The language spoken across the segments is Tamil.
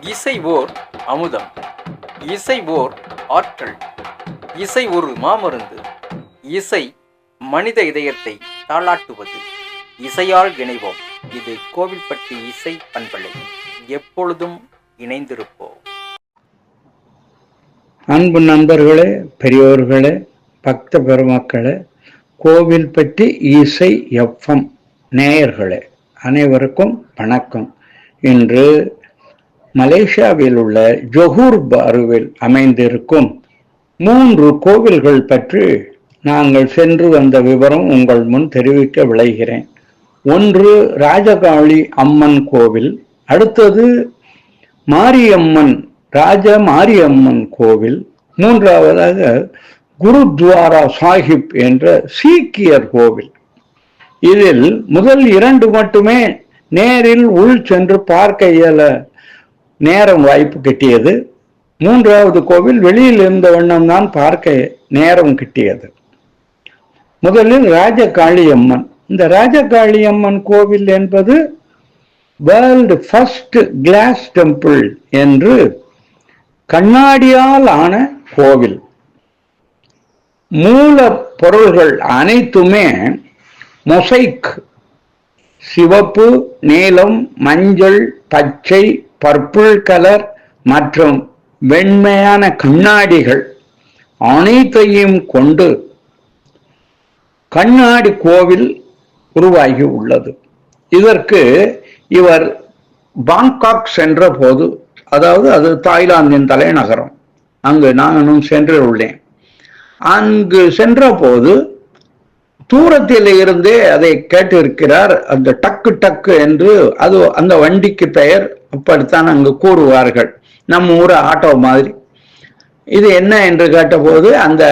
இசை ஓர் அமுதம். இசை ஓர் ஆற்றல். இசை ஒரு மாமருந்து. இசை மனித இதயத்தை தாளாட்டுவது. இசையால் இணைவோம். இது கோவில்பட்டி இசை பண்பலை. எப்பொழுதும் இணைந்திருப்போம். அன்பு நண்பர்களே பெரியோர்களே பக்த பெருமக்களே கோவில்பட்டி இசை எஃப்எம் நேயர்களே அனைவருக்கும் வணக்கம். இன்று மலேசியாவில் உள்ள ஜொஹூர் பாருவில் அமைந்திருக்கும் மூன்று கோவில்கள் பற்றி நாங்கள் சென்று வந்த விவரம் உங்கள் முன் தெரிவிக்க விளைகிறேன். ஒன்று ராஜகாளி அம்மன் கோவில் அடுத்தது மாரியம்மன் ராஜ மாரியம்மன் கோவில் மூன்றாவதாக குருத்வாரா சாஹிப் என்ற சீக்கியர் கோவில். இதில் முதல் இரண்டு மட்டுமே நேரில் உள் சென்று பார்க்க இயல நேரம் வாய்ப்பு கிட்டியது. மூன்றாவது கோவில் வெளியில் இருந்த வண்ணம் தான் பார்க்க நேரம் கிட்டியது. முதலில் ராஜகாளியம்மன். இந்த ராஜகாளியம்மன் கோவில் என்பது வேர்ல்டு ஃபர்ஸ்ட் கிளாஸ் டெம்பிள் என்று கண்ணாடியால் ஆன கோவில். மூல பொருள்கள் அனைத்துமே மொசைக் சிவப்பு நீலம் மஞ்சள் பச்சை பர்பிள் கலர் மற்றும் வெண்மையான கண்ணாடிகள் அனைத்தையும் கொண்டு கண்ணாடி கோவில் உருவாகி உள்ளது. இதற்கு இவர் பாங்காக் சென்ற போது அதாவது அது தாய்லாந்தின் தலைநகரம் அங்கு நானும் சென்று உள்ளேன் அங்கு சென்ற போது தூரத்தில் இருந்தே அதை கேட்டிருக்கிறார் அந்த டக்கு டக்கு என்று அது அந்த வண்டிக்கு பெயர் அப்படித்தான் அங்கு கூறுவார்கள். நம்ம ஊர் ஆட்டோ மாதிரி. இது என்ன என்று கேட்டபோது அந்த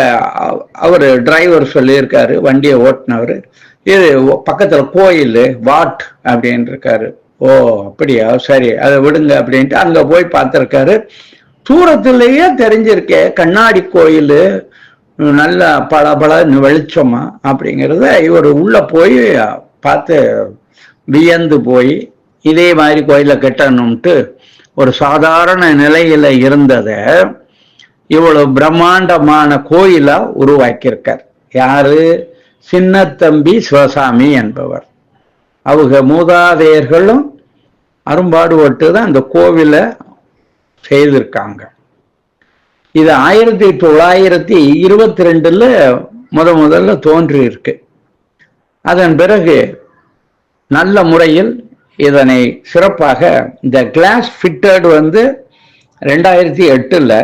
அவர் டிரைவர் சொல்லியிருக்காரு வண்டியை ஓட்டினவர். இது பக்கத்தில் கோயில் வாட் அப்படின்னு இருக்காரு. ஓ அப்படியா? சரி அதை விடுங்க அப்படின்ட்டு அங்கே போய் பார்த்துருக்காரு. தூரத்திலேயே தெரிஞ்சிருக்கே கண்ணாடி கோயில் நல்ல பல பல வெளிச்சமா அப்படிங்கிறத இவர் உள்ள போய் பார்த்து வியந்து போய் இதே மாதிரி கோயிலை கட்டணும்ட்டு ஒரு சாதாரண நிலையில இருந்ததை இவ்வளவு பிரம்மாண்டமான கோயிலா உருவாக்கியிருக்கார். யாரு? சின்னத்தம்பி சிவசாமி என்பவர். அவங்க மூதாதையர்களும் அரும்பாடுபட்டு தான் அந்த கோவிலை செய்திருக்காங்க. இது ஆயிரத்தி தொள்ளாயிரத்தி இருபத்தி ரெண்டுல முத முதல்ல தோன்றி இருக்கு அதன் பிறகு நல்ல முறையில் இதனை சிறப்பாக இந்த கிளாஸ் ஃபிட்டட் வந்து ரெண்டாயிரத்தி எட்டில்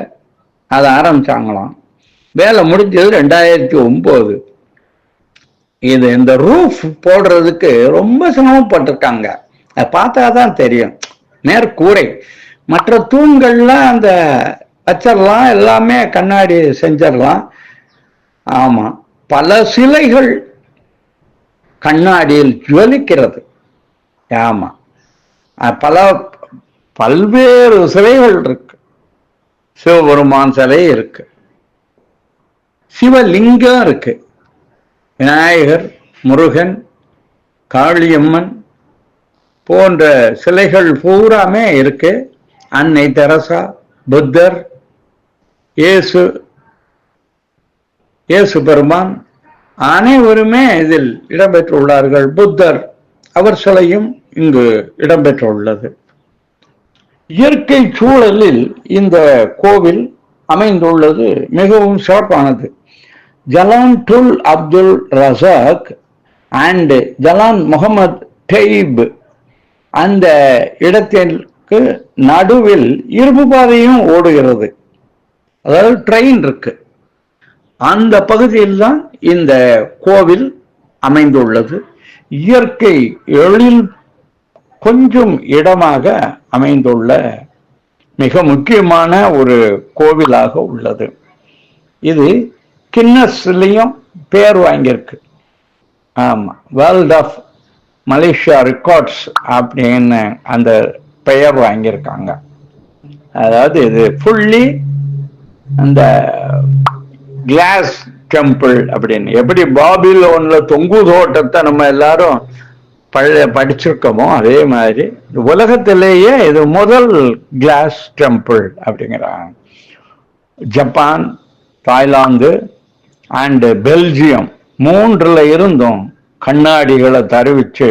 அதை ஆரம்பித்தாங்களாம் வேலை முடிஞ்சது ரெண்டாயிரத்தி ஒம்பது. இது இந்த ரூஃப் போடுறதுக்கு ரொம்ப சிரமப்பட்டிருக்காங்க. அதை பார்த்தா தான் தெரியும் நேர்கூரை மற்ற தூண்கள்லாம் அந்த வச்சிடலாம் எல்லாமே கண்ணாடி செஞ்சிடலாம் ஆமாம் பல சிலைகள் கண்ணாடியில் ஜுவலிக்கிறது. ஆமா. பல பல்வேறு சிலைகள் இருக்கு. சிவபெருமான் சிலை இருக்கு. சிவலிங்கம் இருக்கு. விநாயகர் முருகன் காளியம்மன் போன்ற சிலைகள் பூராமே இருக்கு. அன்னை தெரசா புத்தர் இயேசு இயேசு பெருமான் அனைவருமே இதில் இடம்பெற்றுள்ளார்கள். புத்தர் அவர் சிலையும் இங்கு இடம்பெற்றுள்ளது. இயற்கை சூழலில் இந்த கோவில் அமைந்துள்ளது மிகவும் சிறப்பானது. Jalan டுல் Abdul Razak and Jalan Mohamed Taib அந்த இடத்திற்கு நடுவில் இரும்பு பாதையும் ஓடுகிறது. அதாவது ட்ரெயின் இருக்கு. அந்த பகுதியில் தான் இந்த கோவில் அமைந்துள்ளது. இயற்கை எழில் கொஞ்சம் இடமாக அமைந்துள்ள மிக முக்கியமான ஒரு கோவிலாக உள்ளது. இது கின்னஸ்லையும் பேர் வாங்கியிருக்கு. ஆமா வேர்ல்ட் ஆஃப் மலேசியா ரெக்கார்ட்ஸ் அப்படின்னு அந்த பெயர் வாங்கியிருக்காங்க. அதாவது இது ஃபுல்லி அந்த கிளாஸ் டெம்பிள் அப்படின்னு. எப்படி பாபிலோன்ல தொங்கு தோட்டத்தை நம்ம எல்லாரும் பழைய படிச்சிருக்கோமோ அதே மாதிரி உலகத்திலேயே இது முதல் கிளாஸ் டெம்பிள் அப்படிங்கிறாங்க. ஜப்பான் தாய்லாந்து அண்டு பெல்ஜியம் மூன்றுல இருந்தும் கண்ணாடிகளை தருவிச்சு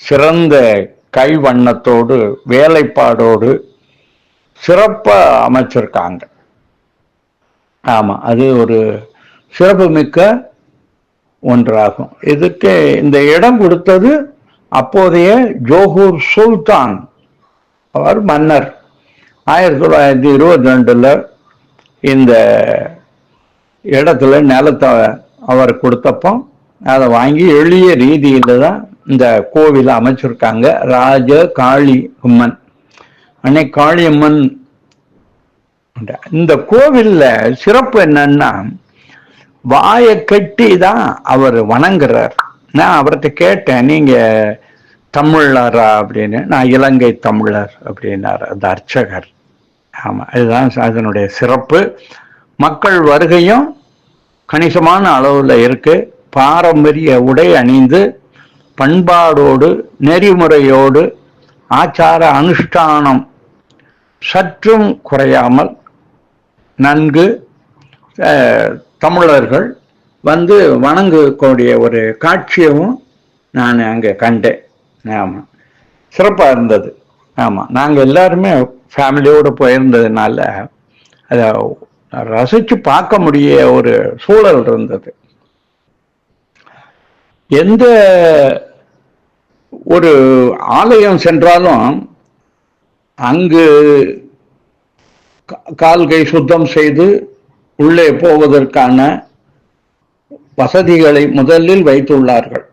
சிறந்த கைவண்ணத்தோடு வேலைப்பாடோடு சிறப்பாக அமைச்சிருக்காங்க. ஆமாம் அது ஒரு சிறப்புமிக்க ஒன்றாகும். இதுக்கு இந்த இடம் கொடுத்தது அப்போதைய ஜோஹூர் சுல்தான். அவர் மன்னர். ஆயிரத்தி தொள்ளாயிரத்தி இருபத்தி ரெண்டுல இந்த இடத்துல நிலத்தை அவர் கொடுத்தப்போ அதை வாங்கி எளிய ரீதியில் தான் இந்த கோவிலை அமைச்சிருக்காங்க. ராஜ காளி அம்மன். அன்னை காளியம்மன் இந்த கோவில்ல சிறப்பு என்னன்னா வாயை கட்டி தான் அவர் வணங்குறார். நான் அவர்கிட்ட கேட்டேன் நீங்க தமிழரா? அப்படின்னு. நான் இலங்கை தமிழர் அப்படின்னார். அந்த அர்ச்சகர். ஆமா அதுதான் அதனுடைய சிறப்பு. மக்கள் வருகையும் கணிசமான அளவுல இருக்கு. பாரம்பரிய உடை அணிந்து பண்பாடோடு நெறிமுறையோடு ஆச்சார அனுஷ்டானம் சற்றும் குறையாமல் நன்கு தமிழர்கள் வந்து வணங்கக்கூடிய ஒரு காட்சியவும் நான் அங்கே கண்டேன். ஆமாம் சிறப்பாக இருந்தது. ஆமாம் நாங்கள் எல்லாருமே ஃபேமிலியோடு போயிருந்ததுனால அதை ரசித்து பார்க்க முடிய ஒரு சூழல் இருந்தது. எந்த ஒரு ஆலயம் சென்றாலும் அங்கு கால்கை சுத்தம் செய்து உள்ளே போவதற்கான வசதிகளை முதலில் வைத்துள்ளார்கள்.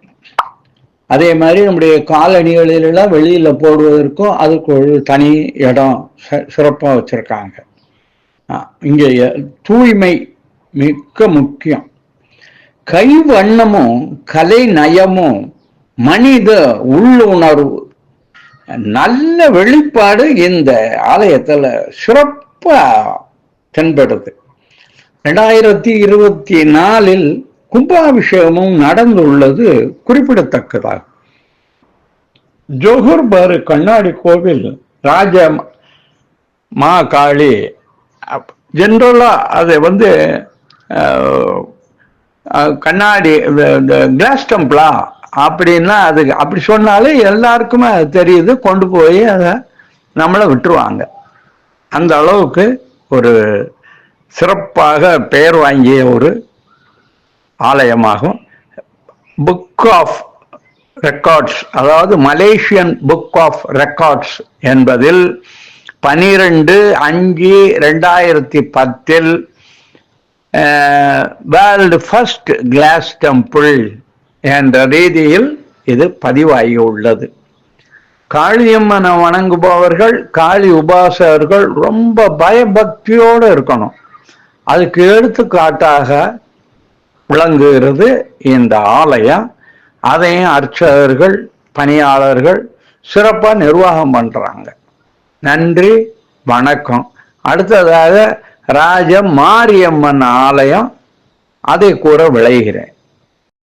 அதே மாதிரி நம்முடைய காலணிகளிலெல்லாம் வெளியில போடுவதற்கும் அதுக்கு ஒரு தனி இடம் சிறப்பாக சிறப்பா வச்சிருக்காங்க. இங்கே தூய்மை மிக்க முக்கியம். கை வண்ணமும் கலை நயமும் மனித உள்ளுணர்வு நல்ல வெளிப்பாடு இந்த ஆலயத்துல சிறப்பா தென்படுது. ரெண்டாயிரத்தி இருபத்தி நாலில் கும்பாபிஷேகமும் நடந்துள்ளது குறிப்பிடத்தக்கதாகும் ஜோஹர் பாரு கண்ணாடி கோவில் ராஜ மா காளி ஜென்ரலா அதை வந்து கண்ணாடி இந்த கிளாஸ் டெம்பிளா அப்படின்னா அது அப்படி சொன்னாலே எல்லாருக்குமே அது தெரியுது கொண்டு போய் அதை நம்மளை விட்டுருவாங்க. அந்த அளவுக்கு ஒரு சிறப்பாக பெயர் வாங்கிய ஒரு ஆலயமாகும். புக் ஆஃப் ரெக்கார்ட்ஸ் அதாவது மலேசியன் புக் ஆஃப் ரெக்கார்ட்ஸ் என்பதில் பனிரெண்டு அஞ்சு ரெண்டாயிரத்தி பத்தில் வேர்ல்டு ஃபர்ஸ்ட் கிளாஸ் டெம்பிள் என்ற ரீதியில் இது பதிவாகி உள்ளது காளியம்மனை வணங்குபவர்கள் காளி உபாசகர்கள் ரொம்ப பயபக்தியோடு இருக்கணும். அதுக்கு எடுத்துக்காட்டாக விளங்குகிறது இந்த ஆலயம். அதையும் அர்ச்சகர்கள் பணியாளர்கள் சிறப்பாக நிர்வாகம் பண்ணுறாங்க நன்றி வணக்கம். அடுத்ததாக ராஜ மாரியம்மன் ஆலயம் அதை கூற விளைகிறேன்.